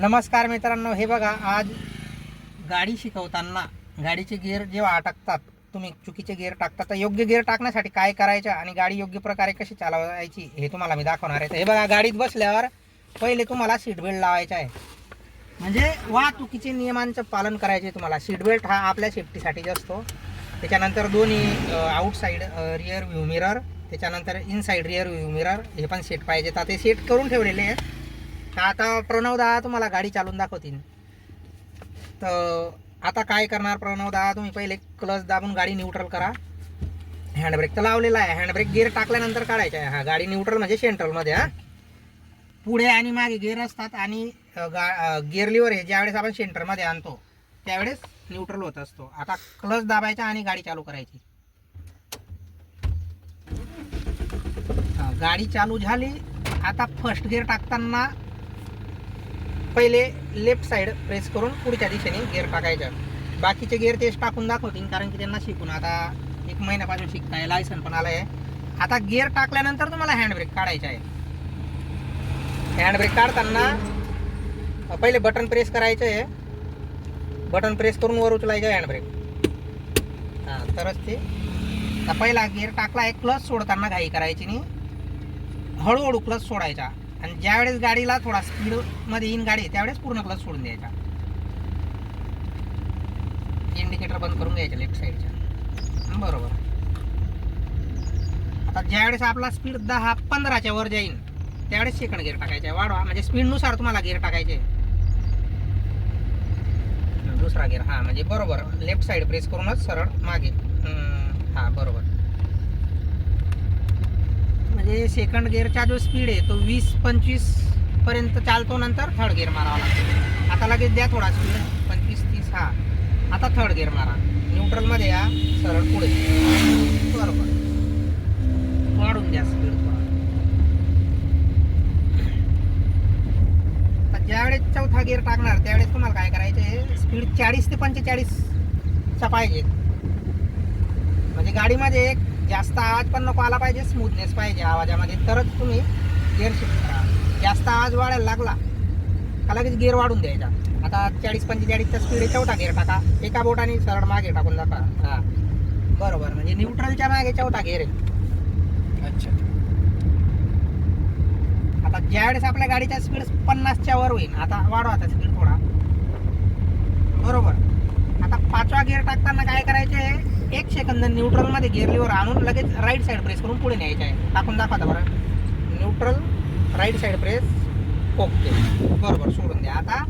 नमस्कार मित्रांनो हे बघा आज गाडी शिकवताना गाडीचे गिअर जेव्हा अटकतात तुम्ही चुकीचे गिअर टाकता तर योग्य गिअर टाकण्यासाठी काय करायचं आणि गाडी योग्य प्रकारे कशी चालवायची हे तुम्हाला मी दाखवणार आहे. तर हे बघा गाडीत बसल्यावर पहिले तुम्हाला सीट बेल्ट लावायचा आहे. म्हणजे वाहतुकीचे नियमांचं पालन करायचे तुम्हाला. सीट बेल्ट हा आपल्या सेफ्टीसाठीच असतो. त्याच्यानंतर दोन्ही आउटसाईड रिअर व्ह्यू मिरर त्याच्यानंतर इनसाईड रिअर व्ह्यू मिरर हे पण सेट पाहिजे. तर ते सेट करून ठेवलेले आहेत तर आता प्रणव दादा तुम्हाला गाडी चालून दाखवतील तर आता काय करणार प्रणव दादा तुम्ही पहिले क्लच दाबून गाडी न्यूट्रल करा. हँडब्रेक तर लावलेला आहे. हँडब्रेक गिअर टाकल्यानंतर काढायचा आहे. हा गाडी न्यूट्रल म्हणजे सेंट्रलमध्ये हा. पुढे आणि मागे गिअर असतात आणि गा गिअर हे ज्यावेळेस आपण सेंटरमध्ये आणतो त्यावेळेस न्यूट्रल होत असतो. आता क्लच दाबायचा आणि गाडी चालू करायची. गाडी चालू झाली. आता फर्स्ट गिअर टाकताना पहिले लेफ्ट साईड प्रेस करून पुढच्या दिशेने गिअर टाकायचं. बाकीचे गिअर तेच टाकून दाखवतील कारण की त्यांना शिकून आता एक महिन्यापासून शिकताय लायसन पण आलं आहे आता गिअर टाकल्यानंतर तुम्हाला हँडब्रेक काढायचा आहे हँडब्रेक काढताना पहिले बटन प्रेस करायचं आहे. बटन प्रेस करून वर उचलायचं हँडब्रेक हां तरच ते. पहिला गिअर टाकला आहे क्लच सोडताना घाई करायची नाही. हळूहळू क्लच सोडायचा. आणि ज्यावेळेस गाडीला थोडा स्पीडमध्ये येईन गाडी त्यावेळेस पूर्ण क्लच सोडून द्यायचा. इंडिकेटर बंद करून घ्यायचा लेफ्ट साईडच्या बरोबर. आता ज्यावेळेस आपला स्पीड दहा पंधराच्या वर जाईल त्यावेळेस सेकंड गिअर टाकायचा. वाढवा. म्हणजे स्पीडनुसार तुम्हाला गिअर टाकायचे. दुसरा गिअर हा म्हणजे बरोबर. लेफ्ट साईड प्रेस करूनच सरळ मागे. हा बरोबर. म्हणजे सेकंड गिअरचा जो स्पीड आहे तो वीस पंचवीसपर्यंत चालतो नंतर थर्ड गिअर मारावा लागतो. आता लगेच द्या थोडा स्पीड पंचवीस तीस हा. आता थर्ड गिअर मारा. न्यूट्रलमध्ये या सरळ पुढे. बरोबर. वाढून द्या स्पीड थोडा. ज्यावेळेस चौथा गिअर टाकणार त्यावेळेस तुम्हाला काय करायचे स्पीड चाळीस ते पंचेचाळीसचा पाहिजे. म्हणजे गाडीमध्ये एक जास्त आवाज पण नको आला पाहिजे स्मूथनेस पाहिजे आवाजामध्ये. तरच तुम्ही गिअर शिफ्ट करा. जास्त आवाज वाढायला लागला का लगेच गिअर वाढून द्यायचा. आता चाळीस पंचेचाळीसचा स्पीड चौथा गिअर टाका. एका बोटाने सरळ मागे टाकून दाखवा. हा. बरोबर. म्हणजे न्यूट्रलच्या मागे चौथा गिअर आहे. अच्छा. आता ज्यावेळेस आपल्या गाडीचा स्पीड पन्नासच्या वर होईल आता वाढवा आता स्पीड थोडा. बरोबर. आता पाचवा गिअर टाकताना काय करायचे? एक सेकंद न्यूट्रलमध्ये गिअर लिव्हर आणून लगेच राईट साईड प्रेस करून पुढे न्यायचे आहे. टाकून दाखवा बरं. Neutral right side press okay बरोबर सोडून द्या. आता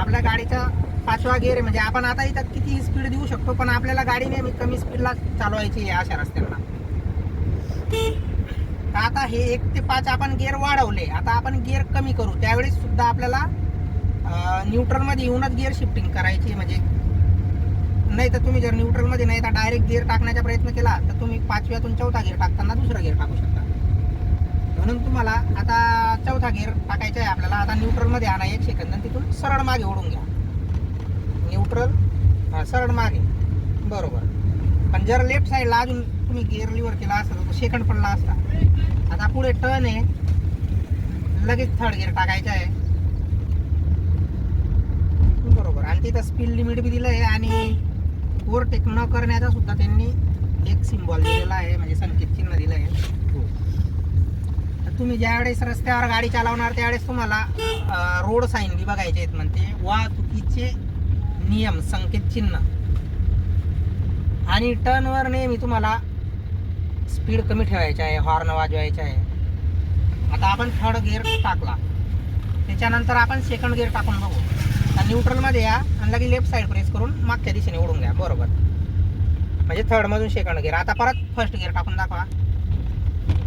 आपल्या गाडीचा पाचवा गिअर म्हणजे आपण आता इथं किती स्पीड देऊ शकतो पण आपल्याला गाडी नेहमी कमी स्पीडला चालवायची आहे अशा रस्त्यांना. आता हे एक ते पाच आपण गिअर वाढवले. आता आपण गिअर कमी करू. त्यावेळेस सुद्धा आपल्याला न्यूट्रलमध्ये येऊनच गिअर शिफ्टिंग करायची म्हणजे नाही तर तुम्ही जर न्यूट्रलमध्ये नाही तर डायरेक्ट गिअर टाकण्याचा प्रयत्न केला तर तुम्ही पाचव्यातून चौथा गिअर टाकताना दुसरा गिअर टाकू शकता. म्हणून तुम्हाला आता चौथा गिअर टाकायचा आहे आपल्याला. आता न्यूट्रलमध्ये आणा एक सेकंद आणि तिथून सरळ मागे ओढून घ्या. न्यूट्रल सरळ मागे. बरोबर. पण जर लेफ्ट साईडला अजून तुम्ही गिअर लिव्हर केला असेल तर सेकंड पडला असता. आता पुढे टर्न आहे. लगेच थर्ड गिअर टाकायचा आहे. बरोबर. आणि तिथं स्पीड लिमिट बी दिलं आहे आणि ओव्हरटेक न करण्याचा सुद्धा त्यांनी एक सिम्बॉल दिलेला आहे म्हणजे संकेत चिन्ह दिलं आहे तर तुम्ही ज्यावेळेस रस्त्यावर गाडी चालवणार त्यावेळेस तुम्हाला रोड साईन बी बघायचे आहेत म्हणते. वाहतुकीचे नियम संकेत चिन्ह. आणि टर्नवर नेहमी तुम्हाला स्पीड कमी ठेवायची आहे हॉर्न वाजवायचा आहे. आता आपण थर्ड गिअर टाकला. त्याच्यानंतर आपण सेकंड गिअर टाकून बघू. न्यूट्रलमध्ये या आणि लगेच लेफ्ट साईड प्रेस करून मागच्या दिशेने ओढून घ्या बरोबर. म्हणजे थर्डमधून सेकंड गिअर आता परत फर्स्ट गिअर टाकून दाखवा.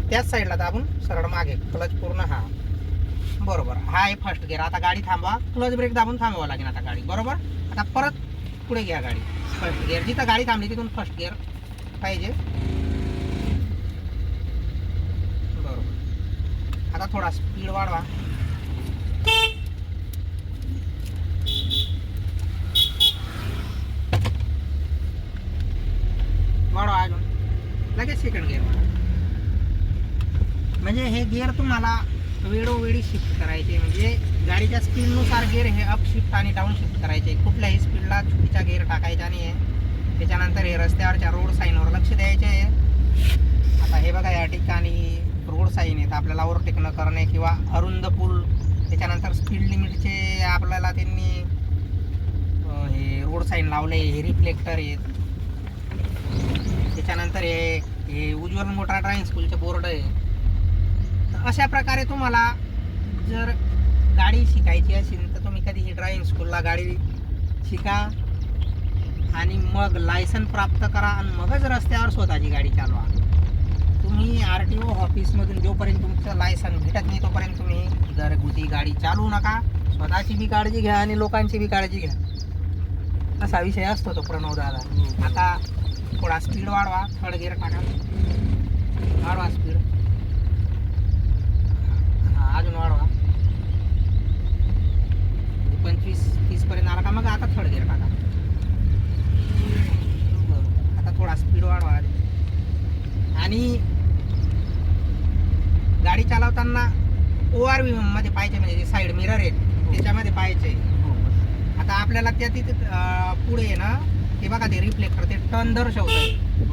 त्याच साईडला दाबून सरळ मागे क्लच पूर्ण हा. बरोबर. हा आहे फर्स्ट गिअर आता गाडी थांबवा. क्लच ब्रेक दाबून थांबवा लागेल आता गाडी. बरोबर? आता परत पुढे घ्या गाडी. फर्स्ट गिअर जिथं गाडी थांबली तिथून फर्स्ट गिअर पाहिजे. बरोबर. आता थोडा स्पीड वाढवा वाढवा अजून लगेच सेकंड गिअर म्हणजे हे गिअर तुम्हाला वेळोवेळी शिफ्ट करायचे. म्हणजे गाडीच्या स्पीडनुसार गेअर हे अप शिफ्ट आणि डाऊन शिफ्ट करायचे. कुठल्याही स्पीडला चुकीचा गेअर टाकायचा नाही आहे त्याच्यानंतर हे रस्त्यावरच्या रोड साईनवर लक्ष द्यायचे. आहे आता हे बघा या ठिकाणी रोड साईन आहेत. आपल्याला ओव्हरटेक न करणे किंवा अरुंद पूल. त्याच्यानंतर स्पीड लिमिटचे आपल्याला त्यांनी हे रोड साईन लावले. हे रिफ्लेक्टर आहेत. त्याच्यानंतर हे हे उज्ज्वल मोठा ड्रायव्हिंग स्कूलचे बोर्ड आहे. तर अशा प्रकारे तुम्हाला जर गाडी शिकायची असेल तर तुम्ही कधीही ड्रायव्हिंग स्कूलला गाडी शिका आणि मग लायसन प्राप्त करा आणि मगच रस्त्यावर स्वतःची गाडी चालवा. तुम्ही आर टी ओ ऑफिसमधून जोपर्यंत तुमचं लायसन भेटत नाही तोपर्यंत तुम्ही घरगुती गाडी चालवू नका. स्वतःची बी काळजी घ्या आणि लोकांची बी काळजी घ्या. असा विषय असतो तो प्रणव दादा आता थोडा स्पीड वाढवा थर्ड गिअर टाका वाढवा स्पीड हा अजून वाढवा. पंचवीस तीस पर्यंत आला का मग आता थर्ड गिअर टाका बरं. आता थोडा स्पीड वाढवा आणि गाडी चालवताना ओ आर व्ही मध्ये पाहिजे म्हणजे जे साईड मिरर आहेत त्याच्यामध्ये पाहिजे आता आपल्याला त्या तिथे पुढे आहे ना ते बघा ते रिफ्लेक्टर ते टर्न दर्शवत आहे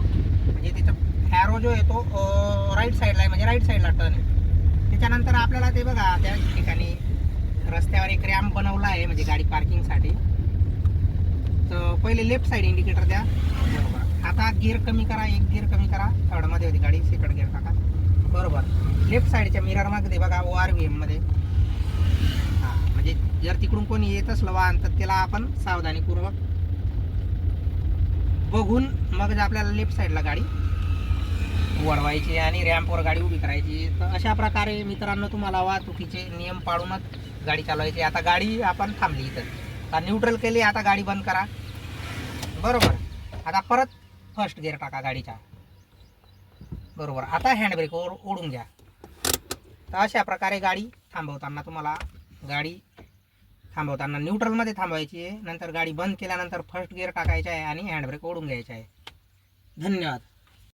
म्हणजे त्याचा हॅरो जो आहे तो राईट साईडला आहे. म्हणजे राईट साईडला टर्न आहे. त्याच्यानंतर आपल्याला ते बघा त्या ठिकाणी रस्त्यावर एक रॅम्प बनवला आहे म्हणजे गाडी पार्किंगसाठी तर पहिले लेफ्ट साईड इंडिकेटर द्या. बरोबर. आता गिअर कमी करा एक गिअर कमी करा. थर्डमध्ये होती गाडी सेकंड गिअर टाका. बरोबर. लेफ्ट साईडच्या मिररमध्ये बघा ओ आर व्ही एममध्ये हां म्हणजे जर तिकडून कोणी येत असलं वाहन तर त्याला आपण सावधानीपूर्वक बघून मग आपल्याला लेफ्ट साईडला गाडी वळवायची आणि रॅम्पवर गाडी उभी करायची. तर अशा प्रकारे मित्रांनो तुम्हाला वाहतुकीचे नियम पाळूनच गाडी चालवायची. आता गाडी आपण थांबली इथं. आता न्यूट्रल केली आता गाडी बंद करा. बरोबर. आता परत फर्स्ट गिअर टाका गाडीचा बरोबर. आता हँडब्रेक ओढून घ्या. तर अशा प्रकारे गाडी थांबवताना तुम्हाला गाडी थांबवताना न्यूट्रलमध्ये थांबवायची आहे. नंतर गाडी बंद केल्यानंतर फर्स्ट गिअर टाकायचा आहे आणि हँडब्रेक ओढून घ्यायचा आहे. धन्यवाद.